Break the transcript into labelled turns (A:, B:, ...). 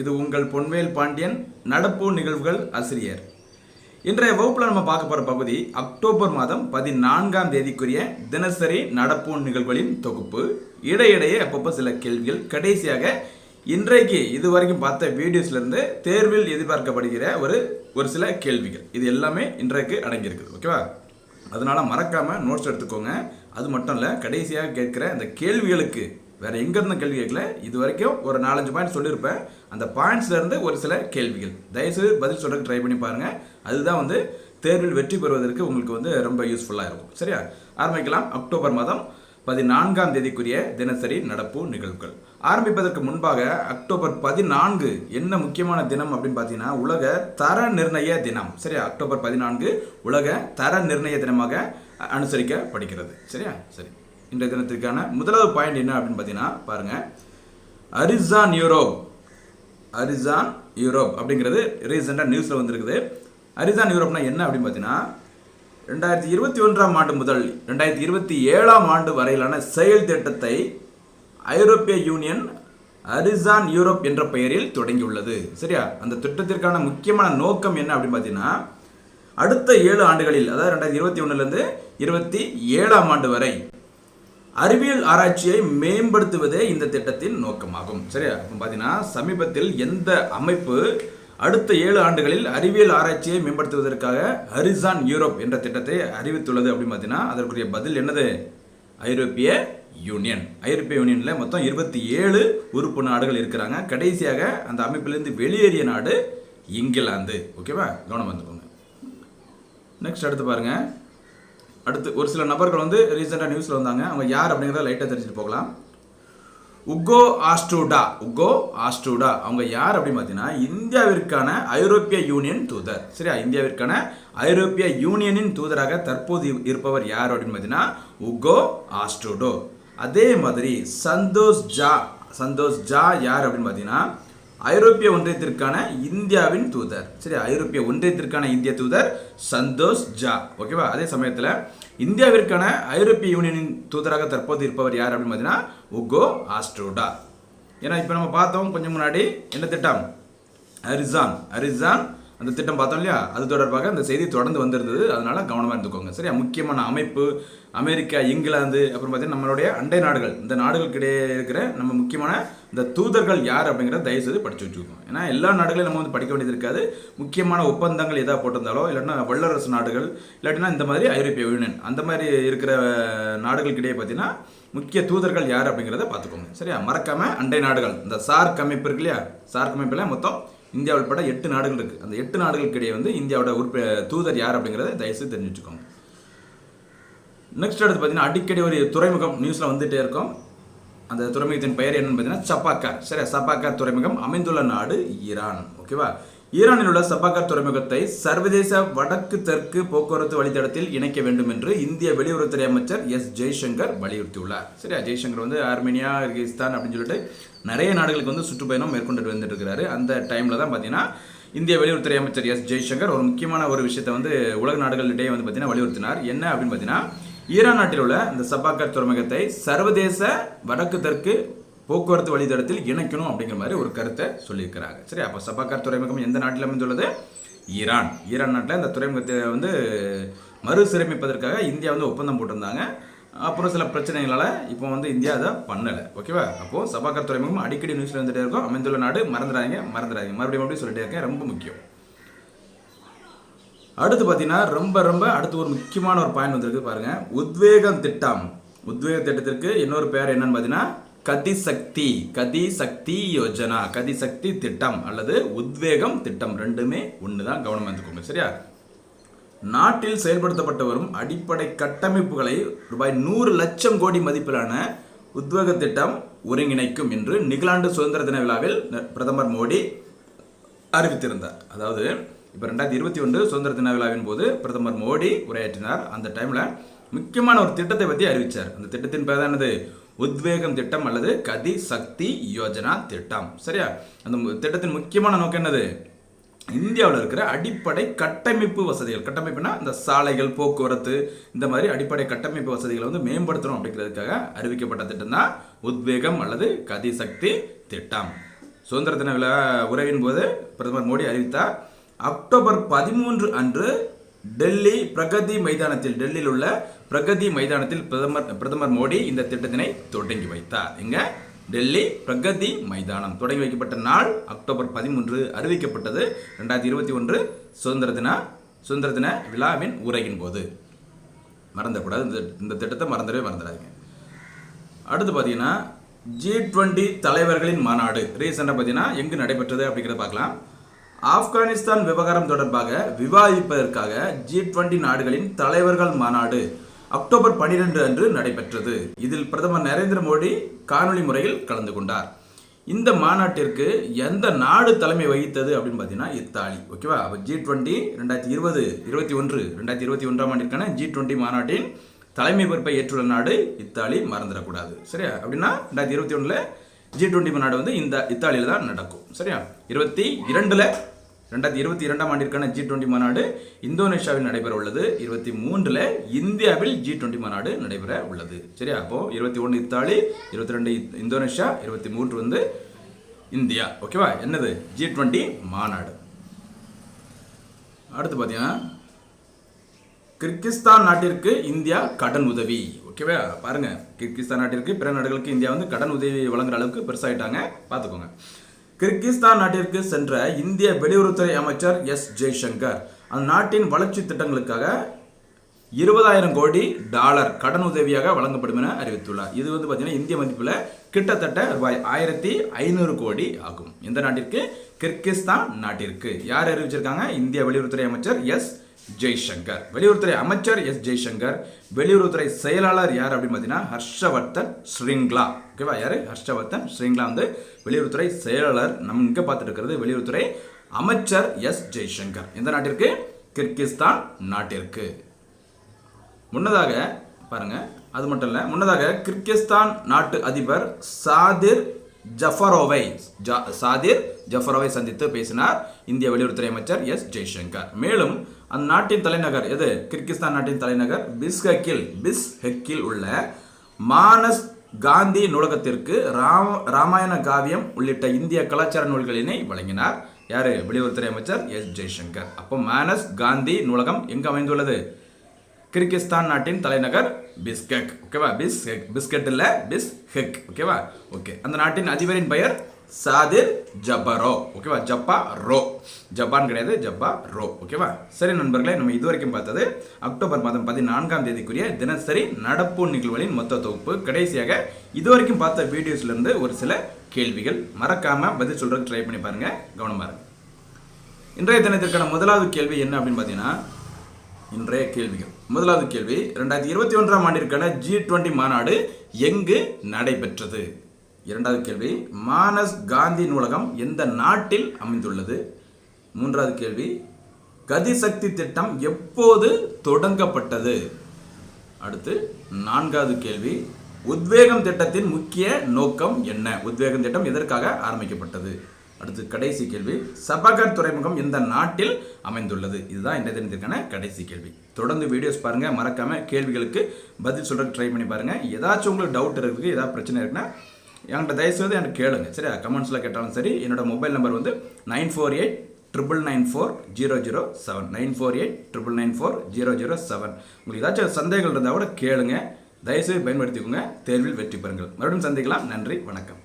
A: இது உங்கள் பொன்வேல் பாண்டியன் நடப்பு நிகழ்வுகள் ஆசிரியர். இன்றைய வகுப்பில் நம்ம பார்க்க போகிற பகுதி அக்டோபர் மாதம் பதினான்காம் தேதிக்குரிய தினசரி நடப்பு நிகழ்வுகளின் தொகுப்பு. இடையிடையே அப்பப்போ சில கேள்விகள் கடைசியாக இன்றைக்கு இது வரைக்கும் பார்த்த வீடியோஸ்லேருந்து தேர்வில் எதிர்பார்க்கப்படுகிற ஒரு ஒரு சில கேள்விகள். இது எல்லாமே இன்றைக்கு அடங்கியிருக்குது. ஓகேவா? அதனால் மறக்காமல் நோட்ஸ் எடுத்துக்கோங்க. அது மட்டும் இல்லை கடைசியாக கேட்குற அந்த கேள்விகளுக்கு வேற எங்க இருந்த கேள்வி கேட்கல. இது வரைக்கும் ஒரு நாலஞ்சு பாயிண்ட் சொல்லியிருப்பேன். அந்த பாயிண்ட்ஸ்ல இருந்து ஒரு சில கேள்விகள். தயவுசெய்து பதில் சொல்றதுக்கு ட்ரை பண்ணி பாருங்க. அதுதான் வந்து தேர்வில் வெற்றி பெறுவதற்கு உங்களுக்கு வந்து ரொம்ப யூஸ்ஃபுல்லாக இருக்கும். சரியா? ஆரம்பிக்கலாம். அக்டோபர் மாதம் பதினான்காம் தேதிக்குரிய தினசரி நடப்பு நிகழ்வுகள். ஆரம்பிப்பதற்கு முன்பாக அக்டோபர் பதினான்கு என்ன முக்கியமான தினம் அப்படின்னு பார்த்தீங்கன்னா உலக தர நிர்ணய தினம். சரியா? அக்டோபர் பதினான்கு உலக தர நிர்ணய தினமாக அனுசரிக்கப்படுகிறது. சரியா? சரி. இன்றைய தினத்திற்கான முதலாவது பாயிண்ட் என்ன அப்படின்னு பார்த்தீங்கன்னா பாருங்க. அரிசான் யூரோப் அரிசான் யூரோப் அப்படிங்கிறது ரீசெண்டாக நியூஸில் வந்திருக்குது. அரிசான் யூரோப்னா என்ன அப்படின்னு பார்த்தீங்கன்னா ரெண்டாயிரத்தி இருபத்தி ஒன்றாம் ஆண்டு முதல் ரெண்டாயிரத்தி இருபத்தி ஏழாம் ஆண்டு வரையிலான செயல் திட்டத்தை ஐரோப்பிய யூனியன் அரிசான் யூரோப் என்ற பெயரில் தொடங்கியுள்ளது. சரியா? அந்த திட்டத்திற்கான முக்கியமான நோக்கம் என்ன அப்படின்னு பார்த்தீங்கன்னா அடுத்த ஏழு ஆண்டுகளில் அதாவது ரெண்டாயிரத்தி இருபத்தி ஒன்றுலேருந்து இருபத்தி ஏழாம் ஆண்டு வரை அறிவியல் ஆராய்ச்சியை மேம்படுத்துவதே இந்த திட்டத்தின் நோக்கமாகும். சரியா? அப்போ பார்த்தீங்கன்னா சமீபத்தில் எந்த அமைப்பு அடுத்த ஏழு ஆண்டுகளில் அறிவியல் ஆராய்ச்சியை மேம்படுத்துவதற்காக ஹரிசான் யூரோப் என்ற திட்டத்தை அறிவித்துள்ளது அப்படின்னு பார்த்தீங்கன்னா அதற்குரிய பதில் என்னது? ஐரோப்பிய யூனியன். ஐரோப்பிய யூனியனில் மொத்தம் இருபத்தி ஏழு உறுப்பு நாடுகள் இருக்கிறாங்க. கடைசியாக அந்த அமைப்பிலிருந்து வெளியேறிய நாடு இங்கிலாந்து. ஓகேவா? கவனம் வந்துக்கோங்க நெக்ஸ்ட் அடுத்து பாருங்கள் அடுத்து ஒரு சில நபர்கள் வந்து ரீசெண்டாக நியூஸில் வந்தாங்க. அவங்க யார் அப்படிங்கிறத லைட்டாக தெரிஞ்சுட்டு போகலாம். உகோ ஆஸ்ட்ரூடா உகோ ஆஸ்ட்ரூடா அவங்க யார் அப்படின்னு பார்த்தீங்கன்னா இந்தியாவிற்கான ஐரோப்பிய யூனியன் தூதர். சரியா? இந்தியாவிற்கான ஐரோப்பிய யூனியனின் தூதராக தற்போது இருப்பவர் யார் அப்படின்னு பார்த்தீங்கன்னா உகோ ஆஸ்ட்ரூடோ அதே மாதிரி சந்தோஷ் ஜா சந்தோஷ் ஜா யார் அப்படின்னு பார்த்தீங்கன்னா ஐரோப்பிய ஒன்றியத்திற்கான இந்தியாவின் தூதர். சரி ஐரோப்பிய ஒன்றியத்திற்கான இந்திய தூதர் சந்தோஷ் ஜா. ஓகேவா அதே சமயத்தில் இந்தியாவிற்கான ஐரோப்பிய யூனியனின் தூதராக தற்போது இருப்பவர் யார் அப்படின்னு பார்த்தீங்கன்னா உகோ ஆஸ்ட்ரோடா. ஏன்னா இப்போ நம்ம பார்த்தோம் கொஞ்சம் முன்னாடி என்ன திட்டம்? அரிசான் அரிசான் அந்த திட்டம் பார்த்தோம் இல்லையா? அது தொடர்பாக அந்த செய்தி தொடர்ந்து வந்திருந்தது. அதனால கவனமாக இருந்துக்கோங்க. சரியா? முக்கியமான அமைப்பு அமெரிக்கா இங்கிலாந்து அப்புறம் பார்த்தீங்கன்னா நம்மளுடைய அண்டை நாடுகள். இந்த நாடுகளுக்கிடையே இருக்கிற நம்ம முக்கியமான இந்த தூதர்கள் யார் அப்படிங்கிறத தயவுசெய்து படிச்சு வச்சுக்கோங்க. ஏன்னா எல்லா நாடுகளையும் நம்ம வந்து படிக்க வேண்டியது இருக்காது. முக்கியமான ஒப்பந்தங்கள் எதாவது போட்டிருந்தாலோ இல்லைன்னா வல்லரசு நாடுகள் இல்லாட்டினா இந்த மாதிரி ஐரோப்பிய யூனியன் அந்த மாதிரி இருக்கிற நாடுகளுக்கிடையே பார்த்தீங்கன்னா முக்கிய தூதர்கள் யார் அப்படிங்கிறத பார்த்துக்கோங்க. சரியா? மறக்காம அண்டை நாடுகள். இந்த சார்க் அமைப்பு இருக்கு இல்லையா? சார்க் அமைப்பில் மொத்தம் இந்தியா உட்பட எட்டு நாடுகள் இருக்கு. அந்த எட்டு நாடுகளுக்கிடையே வந்து இந்தியாவோட உறுப்ப தூதர் யார் அப்படிங்கிறத தயவுசெய்து தெரிஞ்சு வச்சுக்கோங்க நெக்ஸ்ட் அடுத்து பார்த்தீங்கன்னா அடிக்கடி ஒரு துறைமுகம் நியூஸில் வந்துகிட்டே இருக்கும். அந்த துறைமுகத்தின் பெயர் என்னன்னு பார்த்தீங்கன்னா சப்பாக்கார் சரி சப்பாக்கார் துறைமுகம் அமைந்துள்ள நாடு ஈரான். ஓகேவா ஈரானில் உள்ள சபாகர் துறைமுகத்தை சர்வதேச வடக்கு தெற்கு போக்குவரத்து வழித்தடத்தில் இணைக்க வேண்டும் என்று இந்திய வெளியுறவுத்துறை அமைச்சர் எஸ் ஜெய்சங்கர் வலியுறுத்தியுள்ளார். சரியா ஜெய்சங்கர் வந்து ஆர்மேனியா கிர்கிஸ்தான் அப்படின்னு சொல்லிட்டு நிறைய நாடுகளுக்கு வந்து சுற்றுப்பயணம் மேற்கொண்டு வந்துட்டு இருக்கிறாரு அந்த டைமில் தான் பார்த்தீங்கன்னா இந்திய வெளியுறவுத்துறை அமைச்சர் எஸ் ஜெய்சங்கர் ஒரு முக்கியமான ஒரு விஷயத்தை வந்து உலக நாடுகளிடையே வந்து பார்த்தீங்கன்னா வலியுறுத்தினார். என்ன அப்படின்னு பார்த்தீங்கன்னா ஈரான் நாட்டில் உள்ள இந்த சபாகர் துறைமுகத்தை சர்வதேச வடக்கு தெற்கு போக்குவரத்து வழித்தடத்தில் இணைக்கணும் அப்படிங்கிற மாதிரி ஒரு கருத்தை சொல்லியிருக்கிறாங்க. சரி அப்போ சபாக்கார் துறைமுகம் எந்த நாட்டில் அமைந்துள்ளது? ஈரான். ஈரான் நாட்டில் இந்த துறைமுகத்தை வந்து மறுசீரமைப்பதற்காக இந்தியா வந்து ஒப்பந்தம் போட்டிருந்தாங்க. அப்புறம் சில பிரச்சனைகளால் இப்போ வந்து இந்தியா அதை பண்ணலை. ஓகேவா அப்போது சபாக்கார் துறைமுகம் அடிக்கடி நியூஸில் வந்துட்டே இருக்கும். அமைந்துள்ள நாடு மறந்துடாதீங்க மறந்துடாதீங்க. மறுபடியும் மறுபடியும் சொல்லிட்டே இருக்கேன். ரொம்ப முக்கியம். அடுத்து பார்த்தீங்கன்னா ரொம்ப ரொம்ப அடுத்து ஒரு முக்கியமான ஒரு பாயிண்ட் வந்திருக்கு பாருங்கள் உத்வேகம் திட்டம். உத்வேக திட்டத்திற்கு இன்னொரு பேர் என்னன்னு பார்த்தீங்கன்னா கதிசக்தி கதிசக்தி யோஜனா கதிசக்தி திட்டம் அல்லது உத்வேகம் திட்டம் ரெண்டுமே ஒன்று தான் கவனம் எடுத்துக்கோங்க சரியா? நாட்டில் செயல்படுத்தப்பட்டு வரும் அடிப்படை கட்டமைப்புகளை ரூபாய் நூறு லட்சம் கோடி மதிப்பிலான உத்வேக திட்டம் ஒருங்கிணைக்கும் என்று நிகலாண்டு சுதந்திர தின விழாவில் ந- பிரதமர் மோடி அறிவித்திருந்தார். அதாவது இப்போ ரெண்டாயிரத்தி இருபத்தி ஒன்று சுதந்திர தின விழாவின் போது பிரதமர் மோடி உரையாற்றினார். அந்த டைமில் முக்கியமான ஒரு திட்டத்தை பற்றி அறிவித்தார் அந்த திட்டத்தின் பேர் தான் என்னது? உத்வேகம் திட்டம் அல்லது கதி சக்தி யோஜனா திட்டம். சரியா? அந்த திட்டத்தின் முக்கியமான நோக்கம் என்னது? இந்தியாவில் இருக்கிற அடிப்படை கட்டமைப்பு வசதிகள். கட்டமைப்புனா இந்த சாலைகள் போக்குவரத்து இந்த மாதிரி அடிப்படை கட்டமைப்பு வசதிகளை வந்து மேம்படுத்தணும் அப்படிங்கிறதுக்காக அறிவிக்கப்பட்ட திட்டம் தான் உத்வேகம் அல்லது கதி சக்தி திட்டம். சுதந்திர தின விழா உறவின் போது பிரதமர் மோடி அறிவித்தார் அக்டோபர் பதிமூன்று அன்று டெல்லி பிரகதி மைதானத்தில் டெல்லியில் உள்ள பிரகதி மைதானத்தில் பிரதமர் பிரதமர் மோடி இந்த திட்டத்தினை தொடங்கி வைத்தார். எங்க? டெல்லி பிரகதி மைதானம். தொடங்கி வைக்கப்பட்ட நாள் அக்டோபர் பதிமூன்று அறிவிக்கப்பட்டது. ரெண்டாயிரத்தி இருபத்தி ஒன்று சுதந்திர தின சுதந்திர தின விழாவின் உரையின் போது. மறந்துடக்கூடாது. இந்த இந்த திட்டத்தை மறந்துடவே மறந்துடாதீங்க. அடுத்து பார்த்தீங்கன்னா ஜி டுவெண்ட்டி தலைவர்களின் மாநாடு. ரீசெண்டாக பார்த்தீங்கன்னா எங்கு நடைபெற்றது அப்படிங்கிறத பார்க்கலாம். ஆப்கானிஸ்தான் விவகாரம் தொடர்பாக விவாதிப்பதற்காக ஜி டுவெண்டி நாடுகளின் தலைவர்கள் மாநாடு அக்டோபர் 12 அன்று நடைபெற்றது. இதில் பிரதமர் நரேந்திர மோடி காணொளி முறையில் கலந்து கொண்டார். இந்த மாநாட்டிற்கு எந்த நாடு தலைமை வகித்தது அப்படின்னு பார்த்தீங்கன்னா இத்தாலி. ஓகேவா? அப்போ ஜி டுவெண்ட்டி ரெண்டாயிரத்தி இருபது இருபத்தி ஒன்று ரெண்டாயிரத்தி இருபத்தி ஒன்றாம் ஆண்டிற்கான ஜி டுவெண்ட்டி மாநாட்டின் தலைமை பொறுப்பை ஏற்றுள்ள நாடு இத்தாலி மறந்துடக்கூடாது. சரியா? அப்படின்னா ரெண்டாயிரத்தி இருபத்தி ஒன்றில் ஜி டுவெண்ட்டி மாநாடு வந்து இந்த இத்தாலியில் தான் நடக்கும். சரியா? இருபத்தி இரண்டில் ரெண்டாயிரத்தி இருபத்தி இரண்டாம் ஆண்டிற்கான ஜி டுவெண்ட்டி மாநாடு இந்தோனேஷியாவில் நடைபெற உள்ளது. இருபத்தி மூன்றில் இந்தியாவில் ஜி டுவெண்ட்டி மாநாடு நடைபெற உள்ளது. சரியா? அப்போ இருபத்தி ஒன்று இத்தாலி இருபத்தி ரெண்டு இந்தோனேஷியா இருபத்தி மூன்று வந்து இந்தியா. ஓகேவா என்னது? ஜி டுவெண்ட்டி மாநாடு. அடுத்து பார்த்தீங்கன்னா கிர்கிஸ்தான் நாட்டிற்கு இந்தியா கடன் உதவி. ஓகேவா பாருங்க. கிர்கிஸ்தான் நாட்டிற்கு பிற நாடுகளுக்கு இந்தியா வந்து கடன் உதவி வழங்குற அளவுக்கு பெருசாயிட்டாங்க. பார்த்துக்கோங்க கிர்கிஸ்தான் நாட்டிற்கு சென்ற இந்திய வெளியுறவுத்துறை அமைச்சர் எஸ் ஜெய்சங்கர் அந்த நாட்டின் வளர்ச்சி திட்டங்களுக்காக இருபதாயிரம் கோடி டாலர் கடன் உதவியாக வழங்கப்படும் என அறிவித்துள்ளார். இது வந்து பார்த்தீங்கன்னா இந்திய மதிப்பில் கிட்டத்தட்ட ரூபாய் ஆயிரத்தி ஐநூறு கோடி ஆகும். இந்த நாட்டிற்கு? கிர்கிஸ்தான் நாட்டிற்கு. யார் அறிவிச்சிருக்காங்க? இந்திய வெளியுறவுத்துறை அமைச்சர் எஸ் ஜெய்சங்கர். வெளியுறவுத்துறை அமைச்சர் எஸ் ஜெய்சங்கர் வெளியுறவுத்துறை செயலாளர் யார் அப்படின்னு பார்த்தீங்கன்னா ஹர்ஷவர்தன் ஸ்ரிங்லா. ஓகேவா யார்? ஹர்ஷவர்தன் ஸ்ரிங்லா வந்து வெளியுறவுத்துறை செயலாளர். நம்ம இங்கே பார்த்துட்டு இருக்கிறது வெளியுறவுத்துறை அமைச்சர் எஸ் ஜெய்சங்கர். எந்த நாட்டிற்கு? கிர்கிஸ்தான் நாட்டிற்கு. முன்னதாக பாருங்க அது மட்டும் இல்லை முன்னதாக கிர்கிஸ்தான் நாட்டு அதிபர் சாதிர் ஜஃபரோவை ஜா- சாதிர் ஜஃபரோவை சந்தித்து பேசினார். இந்திய வெளியுறவுத்துறை அமைச்சர் எஸ். ஜெய்சங்கர். மேலும் அந்நாட்டின் தலைநகர் எது? கிர்கிஸ்தான் நாட்டின் தலைநகர் பிஸ்ஹெக்கில் பிஸ்ஹெக்கில் உள்ள மானஸ் காந்தி நூலகத்திற்கு ராம ராமாயண காவியம் உள்ளிட்ட இந்திய கலாச்சார நூல்களினை வழங்கினார். யார்? வெளியுறவுத்துறை அமைச்சர் எஸ். ஜெய்சங்கர். அப்போ மானஸ் காந்தி நூலகம் எங்கு அமைந்துள்ளது? கிர்கிஸ்தான் நாட்டின் தலைநகர் பிஸ்கெக். ஓகேவா பிஸ்ஹெக் பிஸ்கெட் இல்ல பிஸ்ஹெக் ஓகேவா ஓகே அந்த நாட்டின் அதிபரின் பெயர் சாதிர் ஜப்பரோ ஓகேவா ஜப்பா ரோ ஜப்பான் கிடையாது ஜப்பா ரோ ஓகேவா சரி நண்பர்களே நம்ம இதுவரைக்கும் பார்த்தது அக்டோபர் மாதம் பதினான்காம் தேதிக்குரிய தினசரி நடப்பு நிகழ்வுகளின் மொத்த தொகுப்பு. கடைசியாக இதுவரைக்கும் பார்த்த வீடியோஸ்லேருந்து ஒரு சில கேள்விகள். மறக்காம பதில் சொல்றதுக்கு ட்ரை பண்ணி பாருங்க. கவனமா இருங்க. இன்றைய தினத்திற்கான முதலாவது கேள்வி என்ன அப்படின்னு பார்த்தீங்கன்னா இன்றைய கேள்விகள். முதலாவது கேள்வி. ரெண்டாயிரத்தி இருபத்தி ஒன்றாம் ஆண்டிற்கான ஜி டுவெண்ட்டி மாநாடு எங்கு நடைபெற்றது? இரண்டாவது கேள்வி மானஸ் காந்தி நூலகம் எந்த நாட்டில் அமைந்துள்ளது? மூன்றாவது கேள்வி கதிசக்தி திட்டம் எப்போது தொடங்கப்பட்டது? அடுத்து நான்காவது கேள்வி உத்வேகம் திட்டத்தின் முக்கிய நோக்கம் என்ன? உத்வேகம் திட்டம் எதற்காக ஆரம்பிக்கப்பட்டது? அடுத்து கடைசி கேள்வி. சபகர் துறைமுகம் எந்த நாட்டில் அமைந்துள்ளது. இதுதான் இந்த தினத்திற்கான கடைசி கேள்வி. தொடர்ந்து வீடியோஸ் பாருங்க மறக்காம கேள்விகளுக்கு பதில் சொல்றதுக்கு ட்ரை பண்ணி பாருங்க. ஏதாச்சும் உங்களுக்கு டவுட் இருக்கு ஏதாவது பிரச்சனை இருக்குன்னா என்கிட்ட தயவுசெய்து எனக்கு கேளுங்க. சரியா? கமெண்ட்ஸில் கேட்டாலும் சரி என்னோட மொபைல் நம்பர் வந்து nine four eight triple nine four zero zero seven. Nine four eight triple nine four zero zero seven. உங்களுக்கு ஏதாச்சும் சந்தேகங்கள் இருந்தால் கூட கேளுங்க. தயவுசெய்து பயன்படுத்திக்கோங்க. தேர்வில் வெற்றி பெறுங்கள். மறுபடியும் சந்திக்கலாம். நன்றி வணக்கம்.